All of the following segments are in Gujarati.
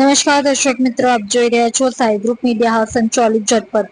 નમસ્કાર દર્શક મિત્રો, આપ જોઈ રહ્યા છો સાઈ ગ્રુપ મીડિયા સંચાલિત ઝટપટ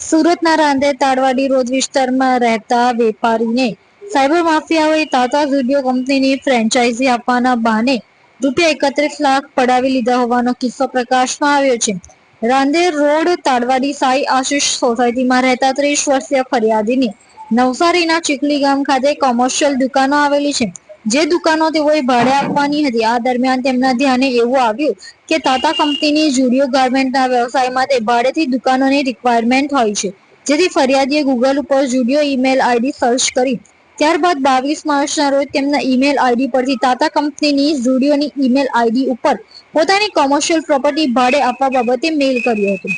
સુરતના રાંદે તાડવાડી રોડ વિસ્તારમાં રહેતા વેપારીને સાયબર માફિયાઓએ તાતા વીડિયો કંપનીની ફ્રેન્ચાઇઝી આપવાના બહાને રૂપિયા એકત્રીસ લાખ પડાવી લીધા હોવાનો કિસ્સો પ્રકાશમાં આવ્યો છે. રાંદેર રોડ તાડવાડી સાઈ આશીષ સોસાયટીમાં રહેતા ત્રીસ વર્ષીય ફરિયાદીની નવસારીના ચીખલી ગામ ખાતે કોમર્શિયલ દુકાનો આવેલી છે. જે દુકાનો તેઓએ ભાડે આપવાની હતી. આ દરમિયાન તેમના ધ્યાને એવું આવ્યું કે તાતા કંપનીની જુડિયો ગાર્મેન્ટના વ્યવસાય માટે ભાડેથી દુકાનોની રિક્વાયરમેન્ટ હોય છે. જેથી ફરિયાદીએ ગૂગલ ઉપર જુડિયો ઈમેલ આઈડી સર્ચ કરી. ત્યારબાદ બાવીસ માર્ચના રોજ તેમના ઈમેલ આઈડી પરથી તાતા કંપનીની જુડિયોની ઈમેલ આઈડી ઉપર પોતાની કોમર્શિયલ પ્રોપર્ટી ભાડે આપવા બાબતે મેલ કર્યો હતો.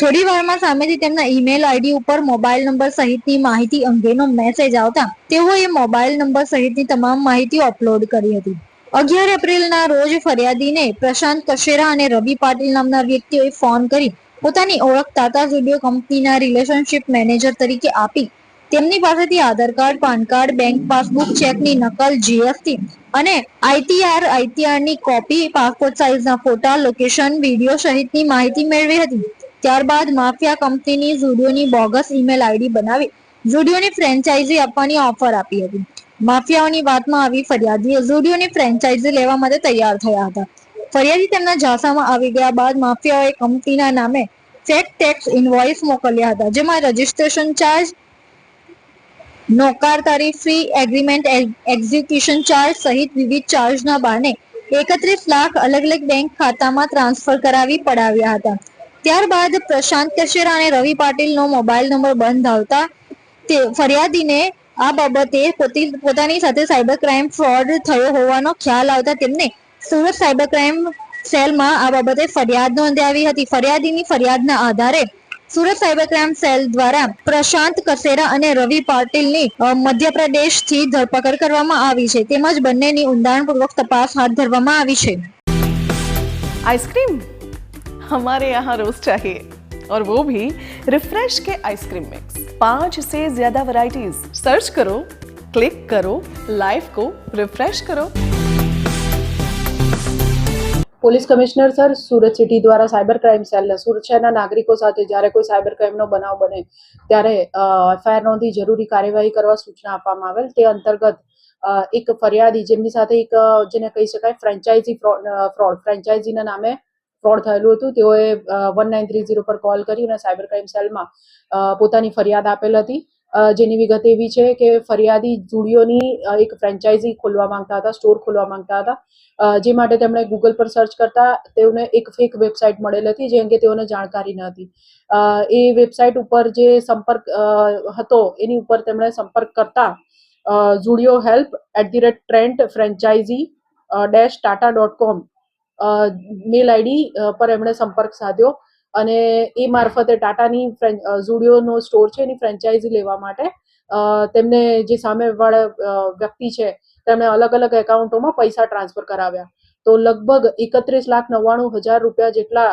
થોડી વારમાં સામેથી તેમના ઈમેલ આઈડી ઉપર મોબાઈલ નંબર સહિતની માહિતી અંગેનો મેસેજ આવતા તેઓએ મોબાઈલ નંબર સહિતની તમામ માહિતી અપલોડ કરી હતી. અગિયાર એપ્રિલના રોજ ફરિયાદીને પ્રશાંત કશેરા અને રવિ પાટીલ નામના વ્યક્તિઓએ ફોન કરી પોતાની ઓળખ તાતા સ્ટુડિયો કંપનીના રિલેશનશિપ મેનેજર તરીકે આપી. તેમની પાસેથી Aadhaar card, PAN card bank passbook ચેકની નકલ જીએસટી અને આઈટીઆર આઈટીઆરની કોપી પાસપોર્ટ સાઇઝના ફોટા લોકેશન વીડિયો સહિતની માહિતી મેળવી હતી. ત્યારબાદ માફિયા કંપનીની ઝુડિયોની બોગસ ઈમેલ આઈડી બનાવી ઝુડિયોની ફ્રેન્ચાઇઝી આપવાની ઓફર આપી હતી. માફિયાઓની વાતમાં આવી ફરિયાદીએ ઝુડિયોની ફ્રેન્ચાઇઝી લેવા માટે તૈયાર થયા હતા. ફરિયાદી તેમના ઝાંસામાં આવી ગયા બાદ માફિયાઓએ કંપનીના નામે ચેક ટેક્સ ઇનવોઇસ મોકલ્યા હતા, જેમાં રજીસ્ટ્રેશન ચાર્જ, નોકાર તારીફ ફી, એગ્રીમેન્ટ એક્ઝિક્યુશન ચાર્જ સહિત વિવિધ ચાર્જના બહાને એકત્રીસ લાખ અલગ અલગ બેંક ખાતામાં ટ્રાન્સફર કરાવી પડાવ્યા હતા. ત્યારબાદ પ્રશાંત કશેરા અને રવિ પાટીલનો મોબાઈલ નંબર બંધ આવતા તે ફરિયાદીને આ બાબતે પોતી પોતાની સાથે સાયબર ક્રાઇમ ફ્રોડ થયો હોવાનો ખ્યાલ આવતા તેમને સુરત સાયબર ક્રાઇમ સેલમાં આ બાબતે ફરિયાદ નોંધાવી હતી. ફરિયાદીની ફરિયાદના આધારે સુરત સાયબર ક્રાઇમ સેલ દ્વારા પ્રશાંત કસેરા અને રવિ પાટીલની મધ્યપ્રદેશથી ધરપકડ કરવામાં આવી છે. તેમજ બંનેની ઊંડાણપૂર્વક તપાસ હાથ ધરવામાં આવી છે. આઈસ્ક્રીમ हमारे यहाँ रोज चाहिए और वो भी रिफ्रेश के आइसक्रीम मिक्स पांच से ज्यादा वैरायटीज सर्च करो क्लिक करो लाइफ को रिफ्रेश करो police commissioner sir Surat city દ્વારા સાયબર ક્રાઇમ સેલને સુરત શહેરના નાગરિકો સાથે જ્યારે કોઈ સાયબર ક્રાઇમનો બનાવ બને ત્યારે એફઆઈઆર નોંધી જરૂરી કાર્યવાહી કરવા સૂચના આપવામાં આવેલ તે અંતર્ગત અ, એક ફરિયાદી જેમની સાથે એક અ, જેને કહી શકાય ફ્રેન્ચાઇઝી ફ્રોડ ફ્રેન્ચાઇઝીના નામે ફ્રોડ થયેલું હતું, તેઓએ વન નાઇન થ્રી ઝીરો પર કોલ કરી અને સાયબર ક્રાઇમ સેલમાં પોતાની ફરિયાદ આપેલ હતી. જેની વિગત એવી છે કે ફરિયાદી જુડિયોની એક ફ્રેન્ચાઇઝી ખોલવા માંગતા હતા સ્ટોર ખોલવા માંગતા હતા. જે માટે તેમણે ગૂગલ પર સર્ચ કરતા તેઓને એક ફેક વેબસાઇટ મળેલ હતી, જે અંગે તેઓને જાણકારી ન હતી. એ વેબસાઇટ ઉપર જે સંપર્ક હતો, એની ઉપર તેમણે સંપર્ક કરતા Zudio help at the rate Trent franchise dash Tata dot com mail ID પર એમણે સંપર્ક સાધ્યો અને એ મારફતે ટાટાની ઝુડિયોનો સ્ટોર છે એની ફ્રેન્ચાઇઝી લેવા માટે. તેમને જે સામેવાળા વ્યક્તિ છે, તેમણે અલગ અલગ એકાઉન્ટોમાં પૈસા ટ્રાન્સફર કરાવ્યા. તો લગભગ એકત્રીસ લાખ નવ્વાણું હજાર રૂપિયા જેટલા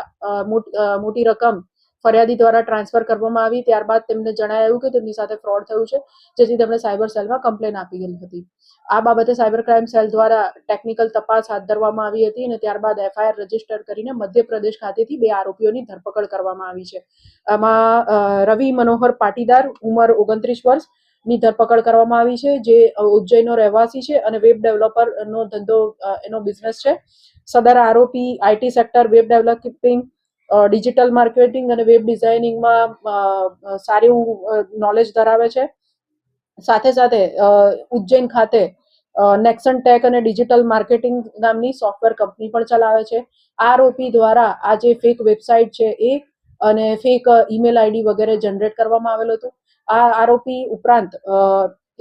મોટી રકમ ફરિયાદી દ્વારા ટ્રાન્સફર કરવામાં આવી. ત્યારબાદ તેમને જણાયું કે તેમની સાથે ફ્રોડ થયું છે, જેથી તેમણે સાયબર સેલમાં કમ્પ્લેન આપી ગઈ હતી. આ બાબતે સાયબર ક્રાઇમ સેલ દ્વારા ટેકનિકલ તપાસ હાથ ધરવામાં આવી હતી અને ત્યારબાદ એફઆઈઆર રજિસ્ટર કરીને મધ્યપ્રદેશ ખાતેથી બે આરોપીઓની ધરપકડ કરવામાં આવી છે. આમાં રવિ મનોહર પાટીદાર ઉંમર ઓગણત્રીસ વર્ષની ધરપકડ કરવામાં આવી છે, જે ઉજ્જૈનનો રહેવાસી છે અને વેબ ડેવલપર નો ધંધો એનો બિઝનેસ છે. સદર આરોપી IT sector web developing digital marketing અને વેબ ડિઝાઇનિંગમાં સારું નોલેજ ધરાવે છે. સાથે સાથે ઉજ્જૈન ખાતે નેક્સન ટેક અને ડિજિટલ માર્કેટિંગ નામની સોફ્ટવેર કંપની પણ ચલાવે છે. આ આરોપી દ્વારા આ જે ફેક વેબસાઇટ છે એ અને ફેક ઈમેલ આઈડી વગેરે જનરેટ કરવામાં આવેલું હતું. આ આરોપી ઉપરાંત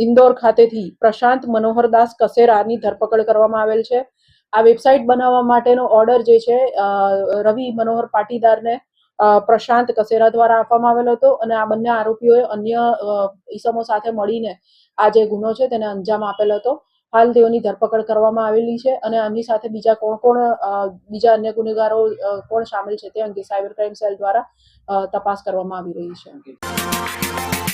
ઇન્દોર ખાતેથી પ્રશાંત મનોહરદાસ કસેરાની ધરપકડ કરવામાં આવેલ છે. આ વેબસાઇટ બનાવવા માટેનો ઓર્ડર જે છે રવિ મનોહર પાટીદારને પ્રશાંત કસેરા દ્વારા આપવામાં આવેલો હતો અને આ બંને આરોપીઓએ અન્ય ઈસમો સાથે મળીને આ જે ગુનો છે તેને અંજામ આપેલો હતો. હાલ તેઓની ધરપકડ કરવામાં આવેલી છે અને આમની સાથે બીજા કોણ કોણ બીજા અન્ય ગુનેગારો કોણ સામેલ છે તે અંગે સાયબર ક્રાઇમ સેલ દ્વારા તપાસ કરવામાં આવી રહી છે.